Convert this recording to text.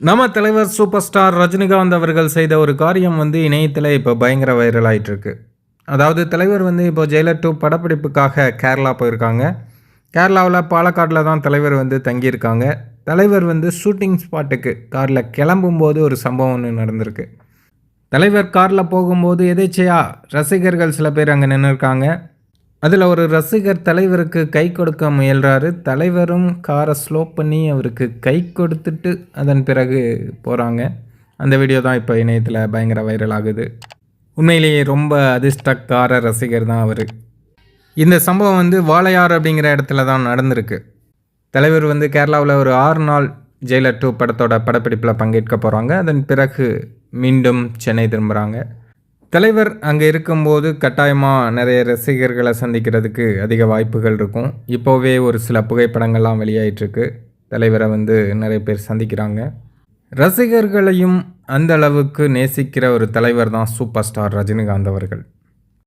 நம்ம தலைவர் super star Rajinikanth அவர்கள் செய்த ஒரு காரியம் வந்து இணையத்தில் இப்போ பயங்கர வைரல் ஆகிட்டுருக்கு அதாவது தலைவர் வந்து இப்போ ஜெயலர் டூ படப்பிடிப்புக்காக கேரளா போயிருக்காங்க. கேரளாவில் பாலக்காட்டில் தான் தலைவர் வந்து தங்கியிருக்காங்க. தலைவர் வந்து ஷூட்டிங் ஸ்பாட்டுக்கு காரில் கிளம்பும்போது ஒரு சம்பவம் ஒன்று நடந்திருக்கு. தலைவர் காரில் போகும்போது எதேச்சையாக ரசிகர்கள் சில பேர் அங்கே நின்றுருக்காங்க அதில் ஒரு ரசிகர் தலைவருக்கு கை கொடுக்க முயல்கிறாரு தலைவரும் காரை ஸ்லோ பண்ணி அவருக்கு கை கொடுத்துட்டு அதன் பிறகு போகிறாங்க அந்த வீடியோ தான் இப்போ இணையத்தில் பயங்கர வைரல் ஆகுது. உண்மையிலேயே ரொம்ப அதிர்ஷ்டக்கார ரசிகர் தான் அவர். இந்த சம்பவம் வந்து வாளையார் அப்படிங்கிற இடத்துல தான் நடந்திருக்கு. தலைவர் வந்து கேரளாவில் ஒரு ஆறு நாள் ஜெயிலர் டூ படத்தோட படப்பிடிப்பில் பங்கேற்க போகிறாங்க அதன் பிறகு மீண்டும் சென்னை திரும்புகிறாங்க தலைவர் அங்கே இருக்கும்போது கட்டாயமாக நிறைய ரசிகர்களை சந்திக்கிறதுக்கு அதிக வாய்ப்புகள் இருக்கும். இப்போவே ஒரு சில புகைப்படங்கள்லாம் வெளியாயிட்ருக்கு தலைவரை வந்து நிறைய பேர் சந்திக்கிறாங்க. ரசிகர்களையும் அந்த அளவுக்கு நேசிக்கிற ஒரு தலைவர் தான் சூப்பர் ஸ்டார் ரஜினிகாந்த் அவர்கள்.